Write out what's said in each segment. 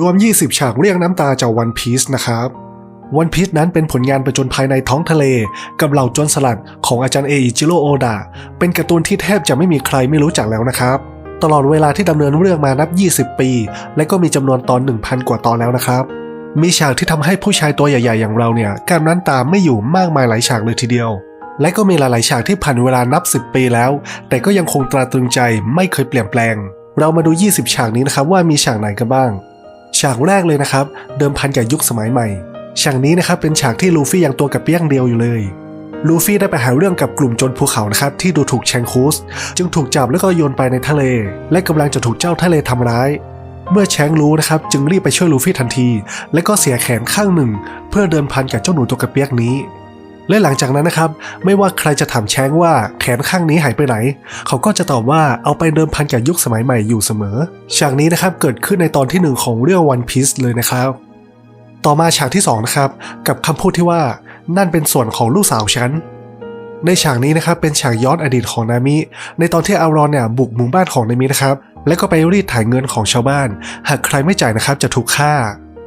รวม 20 ฉากเรียกน้ำตาจากวันพีซนะครับวันพีซนั้นเป็นผลงานประจนภายในท้องทะเล กับเหล่าโจรสลัดของอาจารย์เออิจิโร่โอดะเป็นการ์ตูนที่แทบจะไม่มีใครไม่รู้จักแล้วนะครับ ตลอดเวลาที่ดำเนินเรื่องมานับ 20 ปี และก็มีจำนวนตอน 1,000 กว่าตอนแล้วนะครับ มีฉากที่ทำให้ผู้ชายตัวใหญ่ๆ อย่างเราเนี่ยการน้ำตาไม่อยู่มากมายหลายฉากเลยทีเดียว และก็มีหลายๆฉากที่ผ่านเวลานับ 10 ปีแล้ว แต่ก็ยังคงตราตรึงใจไม่เคยเปลี่ยนแปลง เรามาดู 20 ฉากนี้นะครับว่ามีฉากไหนกันบ้าง ฉากแรกเลยนะครับ เดิมพันกับยุคสมัยใหม่ ฉากนี้นะครับเป็นฉากที่ลูฟี่ยังตัวกับเปี้ยงเดียวอยู่เลย ลูฟี่ได้ไปหาเรื่องกับกลุ่มจนภูเขานะครับที่ดูถูกแชงคูสจึงถูกจับแล้วก็โยนไปในทะเล และกำลังจะถูกเจ้าทะเลทำร้าย เมื่อแชงรู้นะครับจึงรีบไปช่วยลูฟี่ทันที และก็เสียแขนข้างหนึ่ง เพื่อเดินพันกับเจ้าหนูตัวกระเปียกนี้ และหลังจากนั้นนะครับ ไม่ว่าใครจะถามแชงว่าแขนข้างนี้หายไปไหน เขาก็จะตอบว่าเอาไปเดิมพันกับยุคสมัยใหม่อยู่เสมอ ฉากนี้นะครับเกิดขึ้นในตอนที่หนึ่งของเรื่อง One Piece เลยนะครับ ต่อมาฉากที่สองนะครับกับคำพูดที่ว่านั่นเป็นส่วนของลูกสาวฉันในฉากนี้นะครับเป็นฉากย้อนอดีตของนามิ ในตอนที่อารอนเนี่ยบุกหมู่บ้านของนามินะครับ และก็ไปรีดถ่ายเงินของชาวบ้าน หากใครไม่จ่ายนะครับจะถูกฆ่า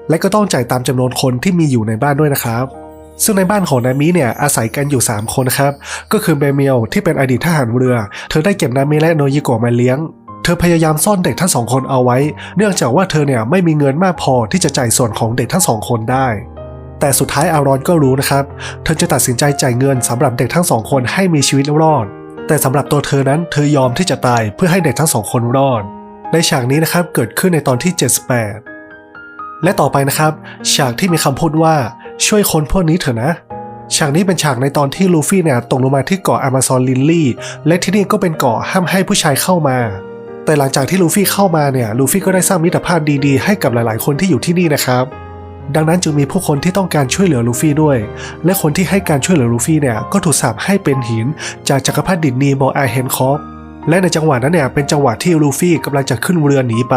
และก็ต้องจ่ายตามจำนวนคนที่มีอยู่ในบ้านด้วยนะครับ ซึ่งในบ้านของนามิเนี่ยอาศัยกันอยู่ 3 คนครับ ก็คือเบเมียวที่เป็นอดีตทหารเรือ เธอได้เก็บนามิและโนยิโกะมาเลี้ยง เธอพยายามซ่อนเด็กทั้งสองคนเอาไว้ เนื่องจากว่าเธอเนี่ยไม่มีเงินมากพอที่จะจ่ายส่วนของเด็กทั้งสองคนได้ แต่สุดท้ายอารอนก็รู้นะครับ เธอจะตัดสินใจจ่ายเงินสำหรับเด็กทั้งสองคนให้มีชีวิตรอด แต่สำหรับตัวเธอนั้นเธอยอมที่จะตายเพื่อให้เด็กทั้งสองคนรอด ในฉากนี้นะครับเกิดขึ้นในตอนที่ 78 และต่อไปนะครับ ฉากที่มีคำพูดว่า ช่วยคนพวกนี้เถอะนะ ฉากนี้เป็นฉากในตอนที่ลูฟี่เนี่ยตกลงมาที่เกาะอ m มาซอนลินลี่และที่นี่ก็เป็นเกาะห้ามให้ผู้ชายเข้ามา แต่หลังจากที่ลูฟี่เข้ามาเนี่ยลูฟี่ก็ได้สร้างมิตรภาพดีๆ ให้กับหลายๆ คนที่อยู่ที่นี่นะครับดังนั้นจึงมีผู้คนที่ต้องการช่วยเหลือลูฟี่ด้วย และคนที่ให้การช่วยเหลือลูฟี่เนี่ยก็ถูกสาปให้เป็นหิน จากจักรพรรดินีโมอาเฮนคอฟและในจังหวะนั้นเนี่ยเป็นจังหวะที่ลูฟี่กำลังจะขึ้นเรือหนีไป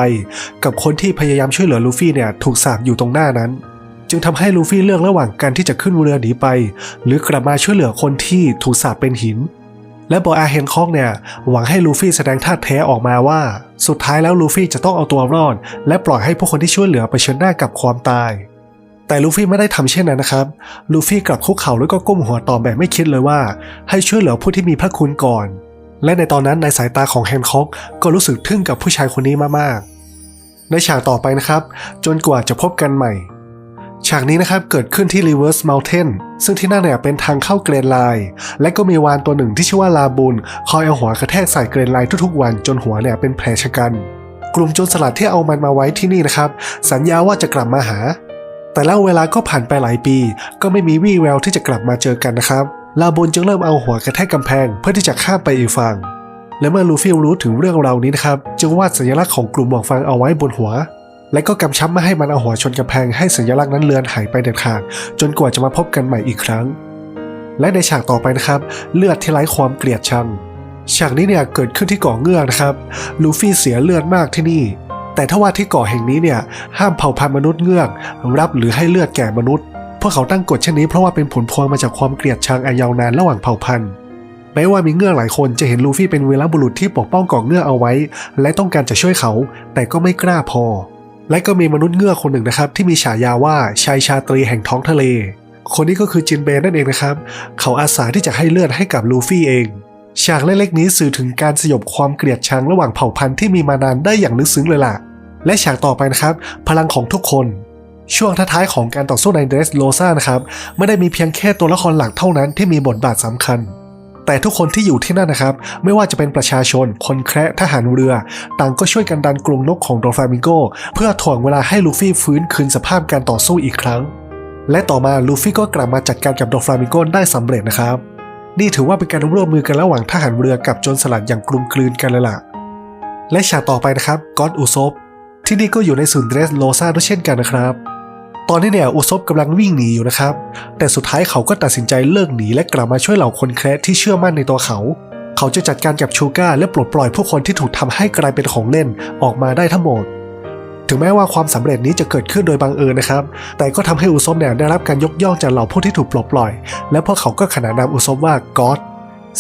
กับคนที่พยายามช่วยเหลือลูฟี่เนี่ยถูกสาปอยู่ตรงหน้านั้น จึงทำให้ลูฟี่เลือกระหว่างการที่จะขึ้นเรือหนีไป หรือกลับมาช่วยเหลือคนที่ถูกสาปเป็นหิน และบออาเฮนคอกเนี่ยหวังให้ลูฟี่แสดงท่าแท้ออกมาว่า สุดท้ายแล้วลูฟี่จะต้องเอาตัวรอด และปล่อยให้ผู้คนที่ช่วยเหลือไปเชิญหน้ากับความตาย แต่ลูฟี่ไม่ได้ทำเช่นนั้นนะครับ ลูฟี่กลับคุกเข่าแล้วก็ก้มหัวตอบแบบไม่คิดเลยว่า ให้ช่วยเหลือผู้ที่มีพระคุณก่อน และในตอนนั้นในสายตาของแฮนคอกก็รู้สึกทึ่งกับผู้ชายคนนี้มากๆในฉากต่อไปนะครับ จนกว่าจะพบกันใหม่ ฉากนี้นะครับเกิดขึ้นที่ Reverse Mountain ซึ่งที่นั่นเนี่ยเป็นทางเข้าเกรนไลน์และก็มีวานตัวหนึ่งที่ชื่อว่าลาบุนคอยเอาหัวกระแทกใส่เกรนไลน์ทุกๆวันจนหัวเนี่ยเป็นแผลชะกัน กลุ่มโจรสลัดที่เอามันมาไว้ที่นี่นะครับ สัญญาว่าจะกลับมาหา แต่แล้วเวลาก็ผ่านไปหลายปี ก็ไม่มีวี่แววที่จะกลับมาเจอกันนะครับลาบุนจึงเริ่มเอาหัวกระแทกกำแพงเพื่อที่จะข้ามไปอีกฝั่งและเมื่อลูฟี่รู้ถึงเรื่องราวนี้นะครับจึงวาดสัญลักษณ์ของกลุ่มหมวกฟางเอาไว้บนหัว และก็กำชับไม่ให้มันเอาหัวชนกำแพงให้สัญลักษณ์นั้นเลือนหายไปเด็ดขาด จนกว่าจะมาพบกันใหม่อีกครั้ง และในฉากต่อไปนะครับ เลือดที่ไร้ความเกลียดชังฉากนี้เนี่ยเกิดขึ้นที่เกาะเงือกนะครับ ลูฟี่เสียเลือดมากที่นี่ แต่ถ้าว่าที่เกาะแห่งนี้เนี่ยห้ามเผ่าพันธุ์มนุษย์เงือกรับหรือให้เลือดแก่มนุษย์ พวกเขาตั้งกฎเช่นนี้เพราะว่าเป็นผลพวงมาจากความเกลียดชังอันยาวนานระหว่างเผ่าพันธุ์แม้ว่ามีเงือกหลายคนจะเห็นลูฟี่เป็นเวีรบุรุษที่ปกป้องเกาะเงือกเอาไว้ และต้องการจะช่วยเขา แต่ก็ไม่กล้าพอ และก็มีมนุษย์เงือกคนหนึ่งนะครับ ที่มีฉายาว่าชายชาตรีแห่งท้องทะเล คนนี้ก็คือจินเบนนั่นเองนะครับ เขาอาสาที่จะให้เลือดให้กับลูฟี่เองฉากเล็กๆนี้สื่อถึงการสยบความเกลียดชังระหว่างเผ่าพันธุ์ที่มีมานานได้อย่างลึกซึ้งเลยล่ะ และฉากต่อไปนะครับ พลังของทุกคน ช่วงท้ายๆของการต่อสู้ในเดรสโลซานะครับไม่ได้มีเพียงแค่ตัวละครหลักเท่านั้นที่มีบทบาทสำคัญ แต่ทุกคนที่อยู่ที่นั่นนะครับ ไม่ว่าจะเป็นประชาชน คนแคระทหารเรือ ต่างก็ช่วยกันดันกรงนกของโดฟามิงโก เพื่อถ่วงเวลาให้ลูฟี่ฟื้นคืนสภาพการต่อสู้อีกครั้ง และต่อมาลูฟี่ก็กลับมาจัดการกับโดฟามิงโกได้สำเร็จนะครับ นี่ถือว่าเป็นการร่วมมือกันระหว่างทหารเรือกับโจรสลัดอย่างกลุ่มกลืนกันเลยล่ะ และฉากต่อไปนะครับก็อดอุซบที่นี่ก็อยู่ในศูนย์เดรสโลซาด้วยเช่นกันนะครับ ตอนนี้เนี่ยอุซบกำลังวิ่งหนีอยู่นะครับ แต่สุดท้ายเขาก็ตัดสินใจเลิกหนีและกลับมาช่วยเหล่าคนแคระที่เชื่อมั่นในตัวเขา เขาจะจัดการกับชูก้าและปลดปล่อยผู้คนที่ถูกทำให้กลายเป็นของเล่นออกมาได้ทั้งหมด ถึงแม้ว่าความสำเร็จนี้จะเกิดขึ้นโดยบังเอิญนะครับ แต่ก็ทำให้อุซบเนี่ยได้รับการยกย่องจากเหล่าผู้ที่ถูกปลดปล่อย และพวกเขาก็ขนานนามอุซบว่าก็อด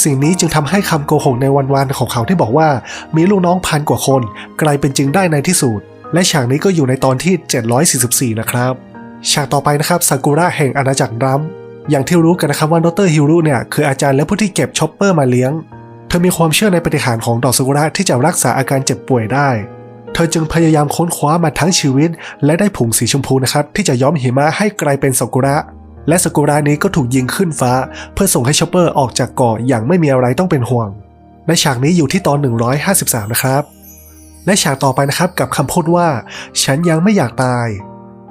สิ่งนี้จึงทำให้คำโกหกในวันๆของเขาที่บอกว่า มีลูกน้องพันกว่าคน กลายเป็นจริงได้ในที่สุด และฉากนี้ก็อยู่ในตอนที่ 744 นะครับ ฉากต่อไปนะครับซากุระแห่งอาณาจักรดัมอย่างที่รู้กันนะครับว่าดรฮิรุเนี่ยคืออาจารย์และผู้ที่เก็บชอปเปอร์มาเลี้ยง เธอมีความเชื่อในปฏิหารของดอกซากุระที่จะรักษาอาการเจ็บป่วยได้ เธอจึงพยายามค้นคว้ามาทั้งชีวิต และได้ผงสีชมพูนะครับที่จะย้อมหิมะให้กลายเป็นซากุระ และซากุระนี้ก็ถูกยิงขึ้นฟ้า เพื่อส่งให้ชอปเปอร์ออกจากเกาะอย่างไม่มีอะไรต้องเป็นห่วง ในฉากนี้อยู่ที่ตอน 153 นะครับ และฉากต่อไปนะครับกับคำพูดว่า ฉันยังไม่อยากตาย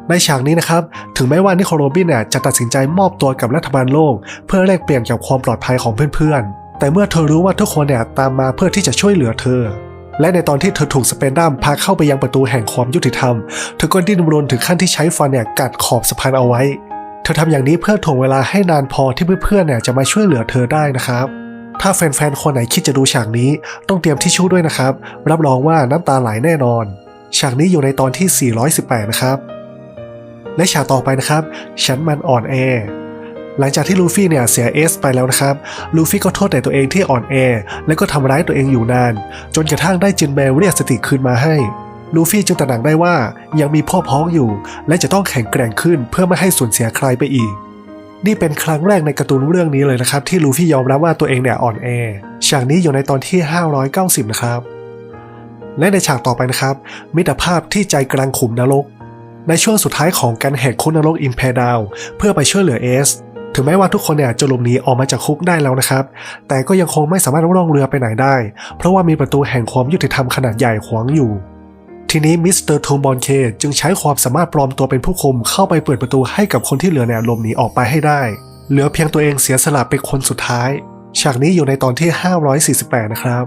ในฉากนี้นะครับ ถึงแม้ว่านิโคลโรบินเนี่ยจะตัดสินใจมอบตัวกับรัฐบาลโลก เพื่อแลกเปลี่ยนกับความปลอดภัยของเพื่อนๆ แต่เมื่อเธอรู้ว่าทุกคนเนี่ยตามมาเพื่อที่จะช่วยเหลือเธอ และในตอนที่เธอถูกสเปนดัมพาเข้าไปยังประตูแห่งความยุติธรรม เธอก็ดิ้นรนถึงขั้นที่ใช้ฟันเนี่ยกัดขอบสะพานเอาไว้ เธอทำอย่างนี้เพื่อถ่วงเวลาให้นานพอที่เพื่อนๆเนี่ยจะมาช่วยเหลือเธอได้นะครับถ้าแฟนๆ คนไหนคิดจะดูฉากนี้ ต้องเตรียมทิชชู่ด้วยนะครับ รับรองว่าน้ำตาไหลแน่นอน ฉากนี้อยู่ในตอนที่ 418 นะครับ และฉากต่อไปนะครับ ฉันมันอ่อนแอ หลังจากที่ลูฟี่เนี่ยเสียเอสไปแล้วนะครับ ลูฟี่ก็โทษแต่ตัวเองที่อ่อนแอ และก็ทำร้ายตัวเองอยู่นาน จนกระทั่งได้จินเบลเรียกสติคืนมาให้ ลูฟี่จึงตระหนักได้ว่ายังมีพ่อพ้องอยู่ และจะต้องแข็งแกร่งขึ้นเพื่อไม่ให้สูญเสียใครไปอีกนี่เป็นครั้งแรกในการ์ตูนเรื่องนี้เลยนะครับ ที่ลูฟี่ยอมรับว่าตัวเองเนี่ยอ่อนแอฉากนี้อยู่ในตอนที่ 590 นะครับ และในฉากต่อไปนะครับ มิตรภาพที่ใจกลางขุมนรก ในช่วงสุดท้ายของการแหกคุกนรกอินเพดาวเพื่อไปช่วยเหลือเอสถึงแม้ว่าทุกคนเนี่ยจะหลบหนีออกมาจากคุกได้แล้วนะครับ แต่ก็ยังคงไม่สามารถล่องเรือไปไหนได้ เพราะว่ามีประตูแห่งความยุติธรรมขนาดใหญ่ขวางอยู่ ทีนี้มิสเตอร์ทูมบอนเคจึงใช้ความสามารถปลอมตัวเป็นผู้คุมเข้าไปเปิดประตูให้กับคนที่เหลือเนี่ยหลบหนีออกไปให้ได้ เหลือเพียงตัวเองเสียสละเป็นคนสุดท้าย ฉากนี้อยู่ในตอนที่ 548 นะครับ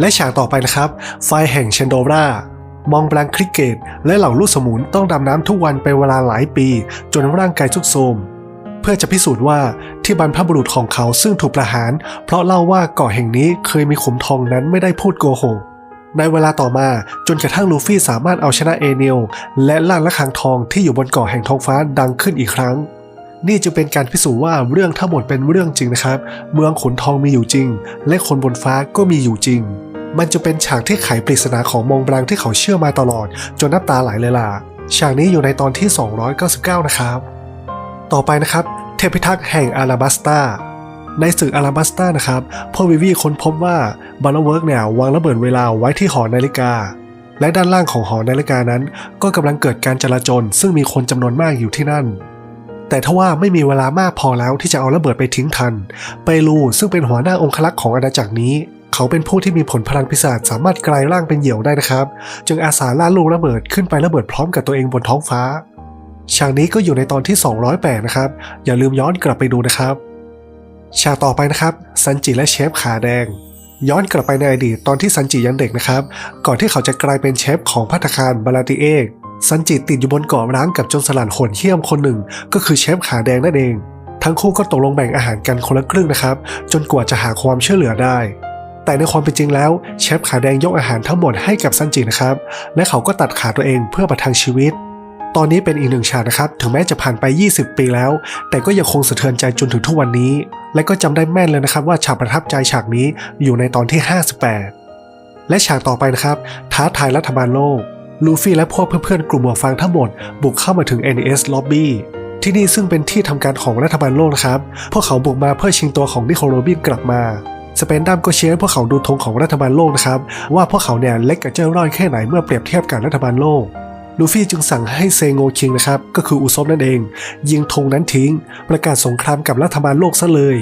และฉากต่อไปนะครับ ไฟแห่งเชนโดรา มองแบงคริกเกต และเหล่าลูกสมุนต้องดำน้ำทุกวันเป็นเวลาหลายปี จนร่างกายทุกโทรมเพื่อจะพิสูจน์ว่าที่บรรพบุรุษของเขาซึ่งถูกประหาร เพราะเล่าว่าเกาะแห่งนี้เคยมีขุมทองนั้นไม่ได้พูดโกหกในเวลาต่อมาจนกระทั่งลูฟี่สามารถเอาชนะเอเนียลและล่างละคังทองที่อยู่บนเกาะแห่งท้องฟ้าดังขึ้นอีกครั้ง นี่จะเป็นการพิสูจน์ว่าเรื่องทั้งหมดเป็นเรื่องจริงนะครับ เมืองขนทองมีอยู่จริง และคนบนฟ้าก็มีอยู่จริง มันจะเป็นฉากที่ไขปริศนาของมงบลังที่เขาเชื่อมาตลอด จนน้ำตาไหลเลยล่ะ ฉากนี้อยู่ในตอนที่ 299 นะครับ ต่อไปนะครับ เทพิทักษ์แห่งอาราบัสตาในศึกอาราบัสตานะครับพ่อวิวีค้นพบว่าบาร์เวิร์กเนี่ยวางระเบิดเวลาไว้ที่หอนาฬิกา และด้านล่างของหอนาฬิกานั้น ก็กำลังเกิดการจลาจลซึ่งมีคนจำนวนมากอยู่ที่นั่น แต่ทว่าไม่มีเวลามากพอแล้วที่จะเอาระเบิดไปทิ้งทัน เปรูซึ่งเป็นหัวหน้าองคลักษ์ของอาณาจักรนี้ เขาเป็นผู้ที่มีผลพลังพิศาจสามารถกลายร่างเป็นเหยี่ยวได้นะครับ จึงอาสาล่าลูกระเบิดขึ้นไประเบิดพร้อมกับตัวเองบนท้องฟ้า ฉากนี้ก็อยู่ในตอนที่ 208 นะครับ อย่าลืมย้อนกลับไปดูนะครับ ฉากต่อไปนะครับซันจิและเชฟขาแดง ย้อนกลับไปในอดีตตอนที่ซันจิยังเด็กนะครับ ก่อนที่เขาจะกลายเป็นเชฟของพัตตาคารบาลาติเอกซันจิติดอยู่บนเกาะร้างกับโจนสลัดโหดเหี้ยมคนหนึ่ง ก็คือเชฟขาแดงนั่นเอง ทั้งคู่ก็ตกลงแบ่งอาหารกันคนละครึ่งนะครับ จนกว่าจะหาความช่วยเหลือได้ แต่ในความเป็นจริงแล้วเชฟขาแดงยกอาหารทั้งหมดให้กับซันจินะครับ และเขาก็ตัดขาตัวเองเพื่อประทังชีวิต ตอนนี้เป็นอีกหนึ่งฉากนะครับ ถึงแม้จะผ่านไป 20 ปีแล้ว แต่ก็ยังคงสะเทือนใจจนถึงทุกวันนี้ และก็จำได้แม่นเลยนะครับว่าฉากประทับใจฉากนี้อยู่ในตอนที่ 58 และฉากต่อไปนะครับ ท้าทายรัฐบาลโลกลูฟี่และพวกเพื่อนๆกลุ่มหมวกฟางทั้งหมด บุกเข้ามาถึง NES Lobby ที่นี่ซึ่งเป็นที่ทำการของรัฐบาลโลกนะครับ พวกเขาบุกมาเพื่อชิงตัวของนิโคลโรบินกลับมา สเปนดัมก็เชียร์ให้พวกเขาดูธงของรัฐบาลโลกนะครับ ว่าพวกเขาเนี่ยเล็กกับเจ้าร่อยแค่ไหนเมื่อเปรียบเทียบกับรัฐบาลโลกลูฟี่จึงสั่งให้เซโงคิงนะครับ ก็คืออุซบนั่นเอง ยิงธงนั้นทิ้ง ประกาศสงครามกับรัฐบาลโลกซะเลย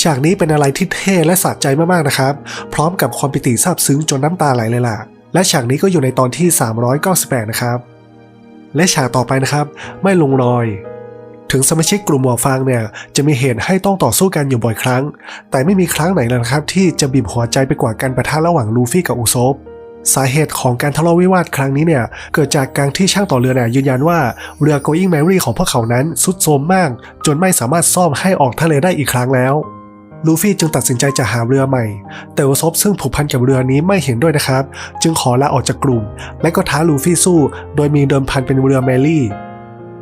ฉากนี้เป็นอะไรที่เท่และสะใจมากๆนะครับ พร้อมกับความปิติซาบซึ้งจนน้ำตาไหลเลยล่ะ และฉากนี้ก็อยู่ในตอนที่ 398 นะครับ และฉากต่อไปนะครับ ไม่ลงรอย ถึงสมาชิกกลุ่มหมวกฟางเนี่ยจะมีเหตุให้ต้องต่อสู้กันอยู่บ่อยครั้ง แต่ไม่มีครั้งไหนเลยครับ ที่จะบีบหัวใจไปกว่าการประทะระหว่างลูฟี่กับอุซบสาเหตุของการทะเลาะวิวาทครั้งนี้เนี่ยเกิดจากการที่ช่างต่อเรือเนี่ยยืนยันว่าเรือ Going Merry ของพวกเขานั้นสุดโทรมมาก จนไม่สามารถซ่อมให้ออกทะเลได้อีกครั้งแล้วลูฟี่จึงตัดสินใจจะหาเรือใหม่ แต่อุซบซึ่งผูกพันกับเรือนี้ไม่เห็นด้วยนะครับ จึงขอลาออกจากกลุ่ม และก็ท้าลูฟี่สู้ โดยมีเดิมพันเป็นเรือแมรี่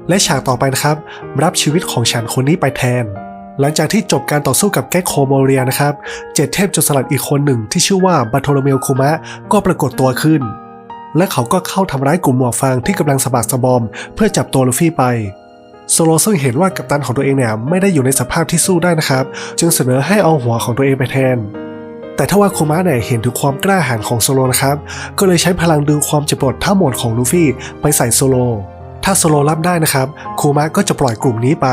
และฉากต่อไปนะครับ รับชีวิตของฉันคนนี้ไปแทน หลังจากที่จบการต่อสู้กับแก๊กโคโมเรียนะครับเจ็ดเทพจรสลัดอีกคนหนึ่งที่ชื่อว่าบาโทโลเมลคุมะก็ปรากฏตัวขึ้น และเขาก็เข้าทำร้ายกลุ่มหมวกฟางที่กำลังสะบัดสะบอม เพื่อจับตัวลูฟี่ไปโซโลซึ่งเห็นว่ากัปตันของตัวเองเนี่ยไม่ได้อยู่ในสภาพที่สู้ได้นะครับ จึงเสนอให้เอาหัวของตัวเองไปแทน แต่ถ้าว่าโคมะเนี่ยเห็นถึงความกล้าหาญของโซโลนะครับ ก็เลยใช้พลังดึงความเจ็บปวดทั้งหมดของลูฟี่ไปใส่โซโล ถ้าโซโลรับได้นะครับโคมะก็จะปล่อยกลุ่มนี้ไป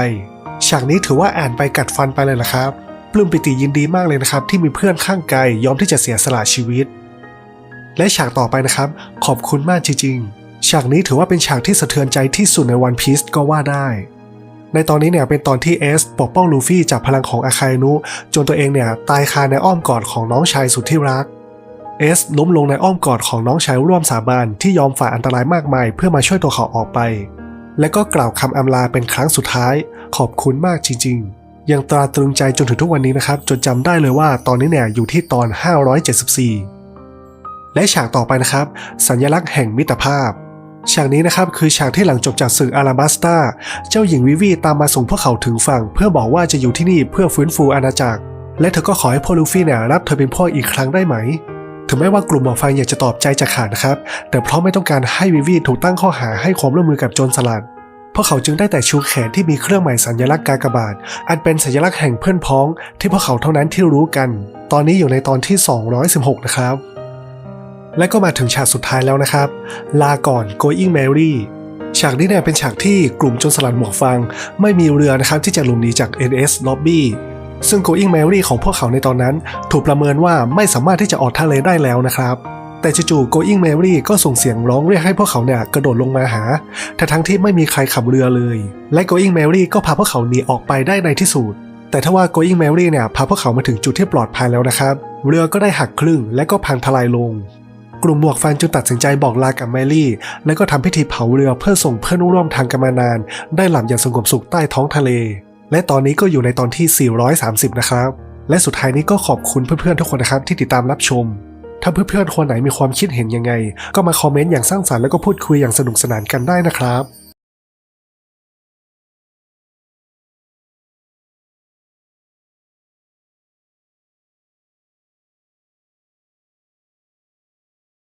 ฉากนี้ถือว่าอ่านไปกัดฟันไปเลยละครับ ปลื้มปิติยินดีมากเลยนะครับ ที่มีเพื่อนข้างกายยอมที่จะเสียสละชีวิต และฉากต่อไปนะครับ ขอบคุณมากจริงๆ ฉากนี้ถือว่าเป็นฉากที่สะเทือนใจที่สุดในวันพี e ก็ว่าได้ ในตอนนี้เนี่ยเป็นตอนที่เอสปกป้องลูฟี่จากพลังของอาคานุ จนตัวเองเนี่ยตายคาในอ้อมกอดของน้องชายสุดที่รัก เอสล้มลงในอ้อมกอดของน้องชายร่วมสาบานที่ยอมฝ่าอันตรายมากมายเพื่อมาช่วยตัวเขาออกไป และก็กล่าวคำอำลาเป็นครั้งสุดท้าย ขอบคุณมากจริง ๆ ยังตราตรึงใจจนถึงทุกวันนี้นะครับ จนจำได้เลยว่าตอนนี้เนี่ยอยู่ที่ตอน 574 และฉากต่อไปนะครับ สัญลักษณ์แห่งมิตรภาพ ฉากนี้นะครับคือฉากที่หลังจบจากศึกอาราบัสตาเจ้าหญิงวิวีตามมาส่งพวกเขาถึงฝั่ง เพื่อบอกว่าจะอยู่ที่นี่เพื่อฟื้นฟูอาณาจักร และเธอก็ขอให้พ่อลูฟี่เนี่ยรับเธอเป็นพ่ออีกครั้งได้ไหม ถึงแม้ว่ากลุ่มหมอไฟอยากจะตอบใจจะขาดนะครับ แต่เพราะไม่ต้องการให้วิวีถูกตั้งข้อหาให้ความร่วมมือกับโจรสลัดพวกเขาจึงได้แต่ชูแขนที่มีเครื่องหมายสัญลักษณ์กากบาท อันเป็นสัญลักษณ์แห่งเพื่อนพ้อง ที่พวกเขาเท่านั้นที่รู้กัน ตอนนี้อยู่ในตอนที่ 216 นะครับ และก็มาถึงฉากสุดท้ายแล้วนะครับ ลาก่อน Going Mary ฉากนี้เนี่ยเป็นฉากที่กลุ่มโจรสลัดหมวกฟางไม่มีเรือนะครับที่จะหลบหนีจาก NS Lobby ซึ่ง Going Mary ของพวกเขาในตอนนั้น ถูกประเมินว่าไม่สามารถที่จะออกทะเลได้แล้วนะครับแต่จู่ๆ Going Mary ก็ส่งเสียงร้องเรียกให้พวกเขาเนี่ยกระโดดลงมาหาทั้งทั้งที่ไม่มีใครขับเรือเลย และ Going Mary ก็พาพวกเขาหนีออกไปได้ในที่สุด แต่ถ้าว่า Going Mary เนี่ยพาพวกเขามาถึงจุดที่ปลอดภัยแล้วนะครับ เรือก็ได้หักครึ่งและก็พังทลายลง กลุ่มหมวกฟางจึงตัดสินใจบอกลากับแมรี่ และก็ทำพิธีเผาเรือเพื่อส่งเพื่อนร่วมทางกันมานาน ได้หลับอย่างสงบสุขใต้ท้องทะเล และตอนนี้ก็อยู่ในตอนที่ 430 นะครับ และสุดท้ายนี้ก็ขอบคุณเพื่อนๆทุกคนนะครับที่ติดตามรับชม ถ้าเพื่อนๆคนไหนมีความคิดเห็นยังไง ก็มาคอมเมนต์อย่างสร้างสรรค์แล้วก็พูดคุยอย่างสนุกสนานกันได้นะครับ